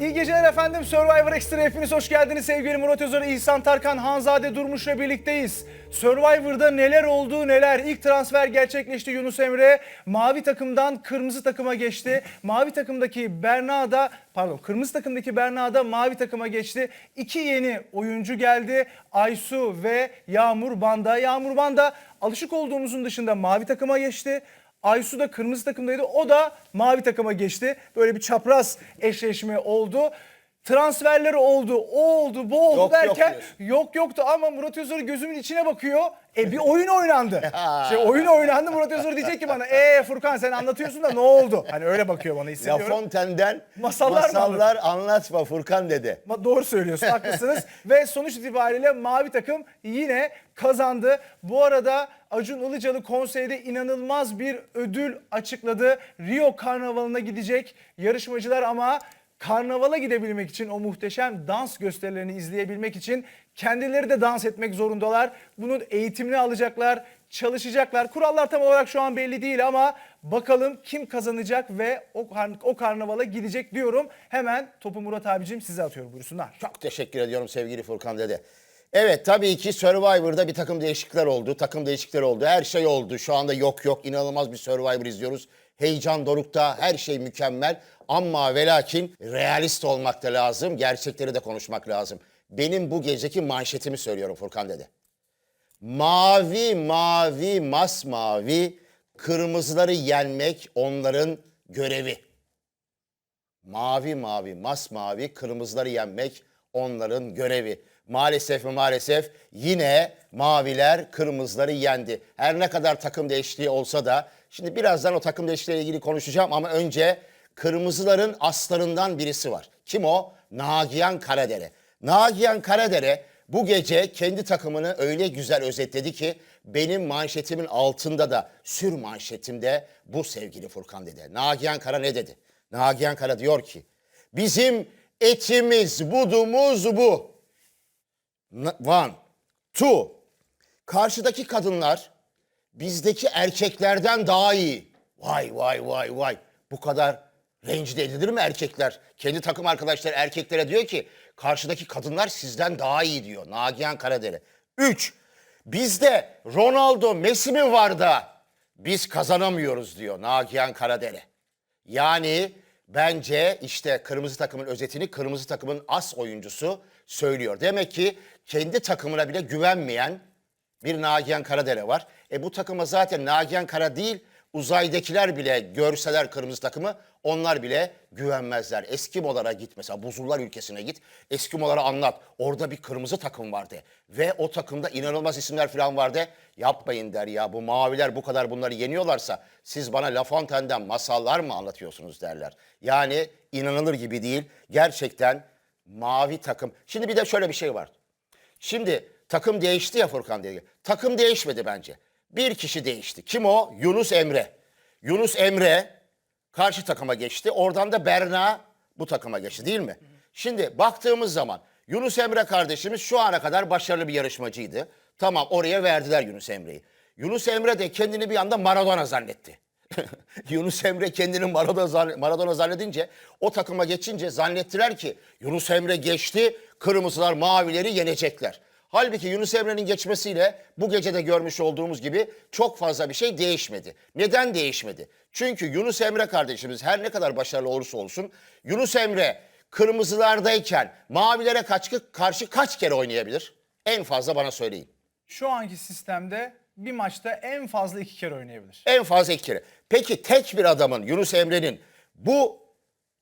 İyi geceler efendim. Survivor Extra hepiniz hoş geldiniz. Sevgili Murat Özer, İhsan Tarkan, Hanzade Durmuş'la birlikteyiz. Survivor'da neler oldu neler. İlk transfer gerçekleşti Yunus Emre. Mavi takımdan kırmızı takıma geçti. Mavi takımdaki Berna da pardon kırmızı takımdaki Berna da mavi takıma geçti. İki yeni oyuncu geldi. Aysu ve Yağmur Banda. Yağmur Banda alışık olduğumuzun dışında mavi takıma geçti. Aysu da kırmızı takımdaydı. O da mavi takıma geçti. Böyle bir çapraz eşleşme oldu. Transferleri oldu, o oldu, bu oldu Yok, yok derken diyorsun. yok, yoktu ama Murat Özer gözümün içine bakıyor. E bir oyun oynandı. İşte oyun oynandı Murat Özer diyecek ki bana e Furkan sen anlatıyorsun da ne oldu? Hani öyle bakıyor bana La hissediyorum. Fontaine'den Masallar mı masallar anlatma Furkan dedi. Ma- Doğru söylüyorsun, haklısınız. Ve sonuç itibariyle mavi takım yine kazandı. Bu arada Acun Ilıcalı konseyde inanılmaz bir ödül açıkladı. Rio Karnavalı'na gidecek yarışmacılar ama karnavala gidebilmek için o muhteşem dans gösterilerini izleyebilmek için kendileri de dans etmek zorundalar. Bunun eğitimini alacaklar, çalışacaklar. Kurallar tam olarak şu an belli değil ama bakalım kim kazanacak ve o, kar- o karnavala gidecek diyorum. Hemen topu Murat abicim size atıyorum buyursunlar. Çok teşekkür ediyorum sevgili Furkan dede. Evet tabii ki Survivor'da bir takım değişiklikler oldu. Takım değişiklikler oldu. Her şey oldu. Şu anda yok yok inanılmaz bir Survivor izliyoruz. Heyecan dorukta her şey mükemmel. Ama ve lakin realist olmak da lazım. Gerçekleri de konuşmak lazım. Benim bu geceki manşetimi söylüyorum Furkan dede. Mavi mavi masmavi kırmızıları yenmek onların görevi. Mavi mavi masmavi kırmızıları yenmek onların görevi. Maalesef mi maalesef yine maviler kırmızıları yendi. Her ne kadar takım değişikliği olsa da şimdi birazdan o takım değişikliğiyle ilgili konuşacağım ama önce kırmızıların aslarından birisi var. Kim o? Nagihan Karadere. Nagihan Karadere bu gece kendi takımını öyle güzel özetledi ki benim manşetimin altında da sür manşetimde bu sevgili Furkan dedi. Nagihan Kara ne dedi? Nagihan Kara diyor ki bizim etimiz budumuz bu. One, two. Karşıdaki kadınlar bizdeki erkeklerden daha iyi. Vay vay vay vay. Bu kadar rencide edilir mi erkekler? Kendi takım arkadaşları erkeklere diyor ki karşıdaki kadınlar sizden daha iyi diyor. Nagihan Karadere. Üç. Bizde Ronaldo Messi mi var da biz kazanamıyoruz diyor Nagihan Karadere. Yani bence işte kırmızı takımın özetini kırmızı takımın as oyuncusu söylüyor. Demek ki kendi takımına bile güvenmeyen bir Nagihan Karadere var. E bu takıma zaten Nagihan Kara değil uzaydakiler bile görseler kırmızı takımı onlar bile güvenmezler. Eskimolara git mesela buzullar ülkesine git. Eskimolara anlat. Orada bir kırmızı takım vardı. Ve o takımda inanılmaz isimler falan vardı. Yapmayın der ya bu maviler bu kadar bunları yeniyorlarsa siz bana La Fontaine'den masallar mı anlatıyorsunuz derler. Yani inanılır gibi değil. Gerçekten mavi takım. Şimdi bir de şöyle bir şey var. Şimdi takım değişti ya Furkan diye. Takım değişmedi bence. Bir kişi değişti. Kim o? Yunus Emre. Yunus Emre karşı takıma geçti. Oradan da Berna bu takıma geçti değil mi? Şimdi baktığımız zaman Yunus Emre kardeşimiz şu ana kadar başarılı bir yarışmacıydı. Tamam oraya verdiler Yunus Emre'yi. Yunus Emre de kendini bir anda Maradona zannetti. Yunus Emre kendini Maradona, Maradona zannedince o takıma geçince zannettiler ki Yunus Emre geçti kırmızılar mavileri yenecekler. Halbuki Yunus Emre'nin geçmesiyle bu gece de görmüş olduğumuz gibi çok fazla bir şey değişmedi. Neden değişmedi? Çünkü Yunus Emre kardeşimiz her ne kadar başarılı olursa olsun Yunus Emre kırmızılardayken mavilere kaç, karşı kaç kere oynayabilir? En fazla bana söyleyin. Şu anki sistemde bir maçta en fazla iki kere oynayabilir. En fazla iki kere. Peki tek bir adamın Yunus Emre'nin bu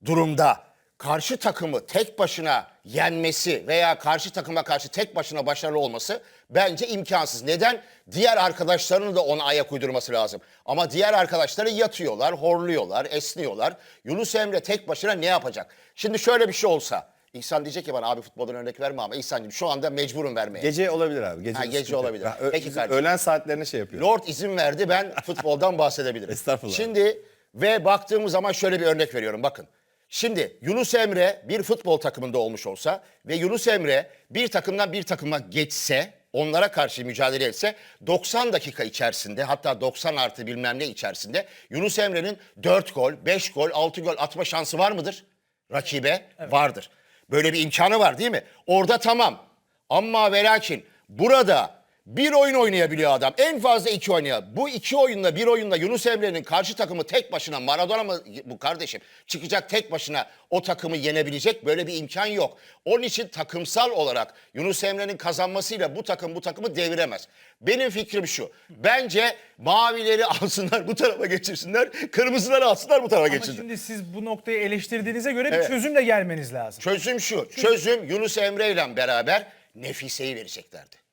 durumda karşı takımı tek başına yenmesi veya karşı takıma karşı tek başına başarılı olması bence imkansız. Neden? Diğer arkadaşlarının da ona ayak uydurması lazım. Ama diğer arkadaşları yatıyorlar, horluyorlar, esniyorlar. Yunus Emre tek başına ne yapacak? Şimdi şöyle bir şey olsa. İhsan diyecek ki bana abi futboldan örnek verme ama İhsan'cığım şu anda mecburum vermeye. Gece olabilir abi. Gece, Ha, bir gece sıkıntı yok. olabilir. Ben ö- Peki kardeşim. Öğlen saatlerine şey yapıyor. Lord izin verdi ben futboldan bahsedebilirim. Estağfurullah. Şimdi ve baktığımız zaman şöyle bir örnek veriyorum bakın. Şimdi Yunus Emre bir futbol takımında olmuş olsa ve Yunus Emre bir takımdan bir takıma geçse onlara karşı mücadele etse 90 dakika içerisinde hatta 90 artı bilmem ne içerisinde Yunus Emre'nin 4 gol, 5 gol, 6 gol atma şansı var mıdır? rakibe vardır. Böyle bir imkanı var değil mi? Orada tamam. Ama ve lakin burada bir oyun oynayabiliyor adam. En fazla iki oynuyor. Bu iki oyunla bir oyunla Yunus Emre'nin karşı takımı tek başına Maradona mı bu kardeşim çıkacak tek başına o takımı yenebilecek böyle bir imkan yok. Onun için takımsal olarak Yunus Emre'nin kazanmasıyla bu takım bu takımı deviremez. Benim fikrim şu. Bence mavileri alsınlar bu tarafa geçirsinler. Kırmızıları alsınlar bu tarafa Ama geçirsinler. şimdi siz bu noktayı eleştirdiğinize göre bir Evet. çözümle gelmeniz lazım. Çözüm şu. Çözüm Yunus Emre ile beraber Nefise'yi vereceklerdi.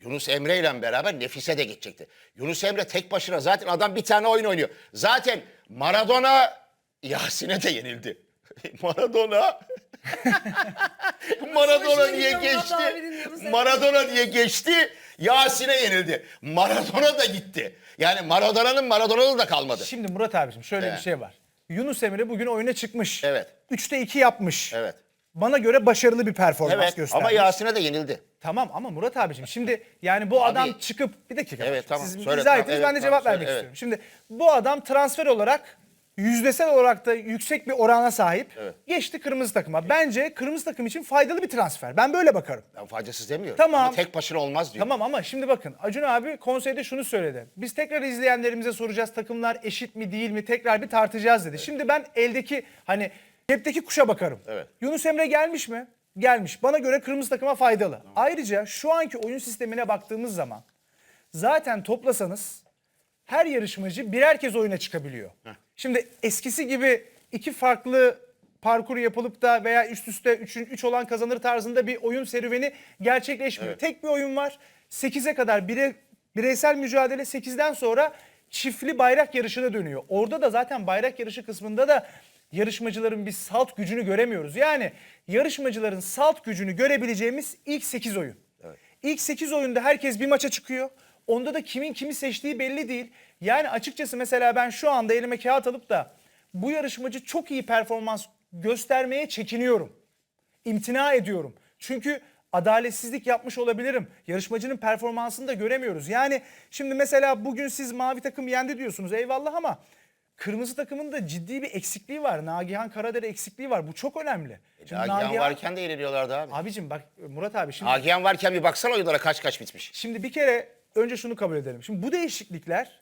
Yunus Emre ile beraber Nefise de gidecekti. Yunus Emre tek başına zaten adam bir tane oyun oynuyor. Zaten Maradona Yasin'e de yenildi. Maradona Maradona diye geçti. Maradona diye geçti. Yasin'e yenildi. Maradona da gitti. Yani Maradona'nın Maradona'lı da kalmadı. Şimdi Murat abicim şöyle Evet. bir şey var. Yunus Emre bugün oyuna çıkmış. Evet. 3'te 2 yapmış. Evet. Bana göre başarılı bir performans Evet göstermiş. ama Yasin'e de yenildi. Tamam ama Murat abicim şimdi yani bu adam çıkıp bir dakika. Evet, tamam. Siz Söyle, izah tamam, ettiniz evet, ben de tamam, cevap söyle, vermek evet. istiyorum. Şimdi bu adam transfer olarak yüzdesel olarak da yüksek bir orana sahip. Evet. Geçti kırmızı takıma. Bence kırmızı takım için faydalı bir transfer. Ben böyle bakarım. Ben faydasız demiyorum. Tamam. Ama tek başına olmaz diyor. Tamam ama şimdi bakın Acun abi konseyde şunu söyledi. Biz tekrar izleyenlerimize soracağız takımlar eşit mi değil mi tekrar bir tartacağız dedi. Şimdi ben eldeki hani cepteki kuşa bakarım. Evet. Yunus Emre gelmiş mi? Gelmiş. Bana göre kırmızı takıma faydalı. Ayrıca şu anki oyun sistemine baktığımız zaman zaten toplasanız her yarışmacı birer kez oyuna çıkabiliyor. Şimdi eskisi gibi iki farklı parkur yapılıp da veya üst üste 3 üç olan kazanır tarzında bir oyun serüveni gerçekleşmiyor. Tek bir oyun var. 8'e kadar bire, bireysel mücadele 8'den sonra çiftli bayrak yarışına dönüyor. Orada da zaten bayrak yarışı kısmında da yarışmacıların bir salt gücünü göremiyoruz. Yani yarışmacıların salt gücünü görebileceğimiz ilk 8 oyun. İlk 8 oyunda herkes bir maça çıkıyor. Onda da kimin kimi seçtiği belli değil. Yani açıkçası mesela ben şu anda elime kağıt alıp da bu yarışmacı çok iyi performans göstermeye çekiniyorum. İmtina ediyorum. Çünkü adaletsizlik yapmış olabilirim. Yarışmacının performansını da göremiyoruz. Yani şimdi mesela bugün siz mavi takım yendi diyorsunuz eyvallah ama kırmızı takımın da ciddi bir eksikliği var. Nagihan Karadere eksikliği var. Bu çok önemli. Şimdi Nagihan varken de yeniliyorlardı abi. Abicim bak Murat abi şimdi Nagihan varken bir baksana oyunlara kaç kaç bitmiş. Şimdi bir kere önce şunu kabul edelim. Şimdi bu değişiklikler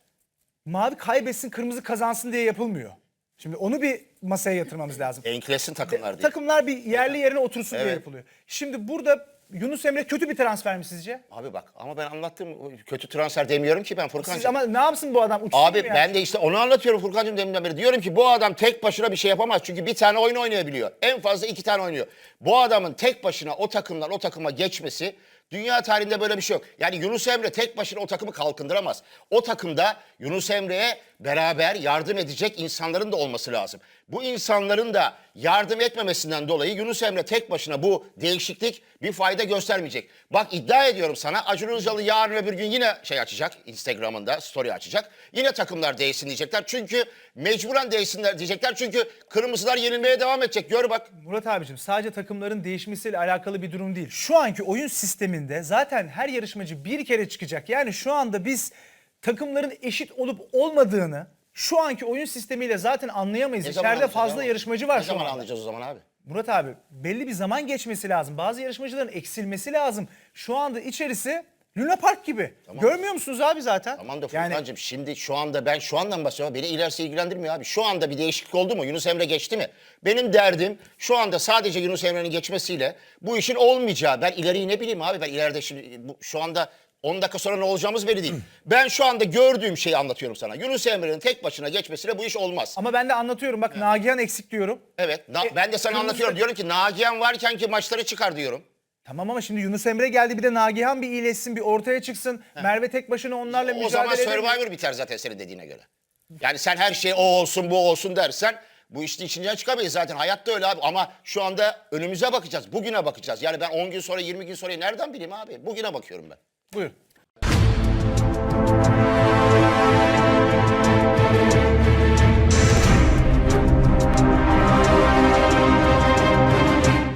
mavi kaybetsin kırmızı kazansın diye yapılmıyor. Şimdi onu bir masaya yatırmamız lazım. Enklesin takımlar diye. Takımlar bir yerli yerine otursun diye Evet. yapılıyor. Şimdi burada Yunus Emre kötü bir transfer mi sizce? Abi bak ama ben anlattım kötü transfer demiyorum ki ben Siz Furkan'cığım. ama ne yapsın bu adam uçsun Abi mu ya? ben de işte onu anlatıyorum Furkan'cığım deminden beri. Diyorum ki bu adam tek başına bir şey yapamaz. Çünkü bir tane oyun oynayabiliyor. En fazla iki tane oynuyor. Bu adamın tek başına o takımdan o takıma geçmesi dünya tarihinde böyle bir şey yok. Yani Yunus Emre tek başına o takımı kalkındıramaz. O takımda Yunus Emre'ye beraber yardım edecek insanların da olması lazım. Bu insanların da yardım etmemesinden dolayı Yunus Emre tek başına bu değişiklik bir fayda göstermeyecek. Bak iddia ediyorum sana Acun Ilıcalı yarın öbür gün yine şey açacak Instagram'ında story açacak. Yine takımlar değişsin diyecekler. Çünkü mecburen değişsinler diyecekler. Çünkü kırmızılar yenilmeye devam edecek. Gör bak. Murat abicim sadece takımların değişmesiyle alakalı bir durum değil. Şu anki oyun sisteminde zaten her yarışmacı bir kere çıkacak. Yani şu anda biz takımların eşit olup olmadığını şu anki oyun sistemiyle zaten anlayamayız. Ne zaman İçeride anlayacağız fazla abi? yarışmacı var Ne şu zaman anda. anlayacağız o zaman abi? Murat abi belli bir zaman geçmesi lazım. Bazı yarışmacıların eksilmesi lazım. Şu anda içerisi Luna Park gibi. Görmüyor musunuz abi zaten? Tamam da yani Furkan'cığım şimdi şu anda ben şu andan bahsediyorum. Beni ilerisi ilgilendirmiyor abi. Şu anda bir değişiklik oldu mu? Yunus Emre geçti mi? Benim derdim şu anda sadece Yunus Emre'nin geçmesiyle bu işin olmayacağı. Ben ileriyi ne bileyim abi ben ileride şimdi bu, şu anda 10 dakika sonra ne olacağımız belli değil. ben şu anda gördüğüm şeyi anlatıyorum sana. Yunus Emre'nin tek başına geçmesiyle bu iş olmaz. ama ben de anlatıyorum. Bak Nagihan eksik diyorum. Evet na- E, ben de sana anlatıyorum. Diyorum ki Nagihan varken ki maçları çıkar diyorum. Tamam ama şimdi Yunus Emre geldi bir de Nagihan bir iyileşsin bir ortaya çıksın. Merve tek başına onlarla O mücadele zaman. Survivor biter zaten senin dediğine göre. Yani sen her şey o olsun bu olsun dersen bu işin içinden çıkamayız zaten. Hayatta öyle abi ama şu anda önümüze bakacağız. Bugüne bakacağız. Yani ben 10 gün sonra 20 gün sonra nereden bileyim abi? Bugüne bakıyorum ben. Buyur.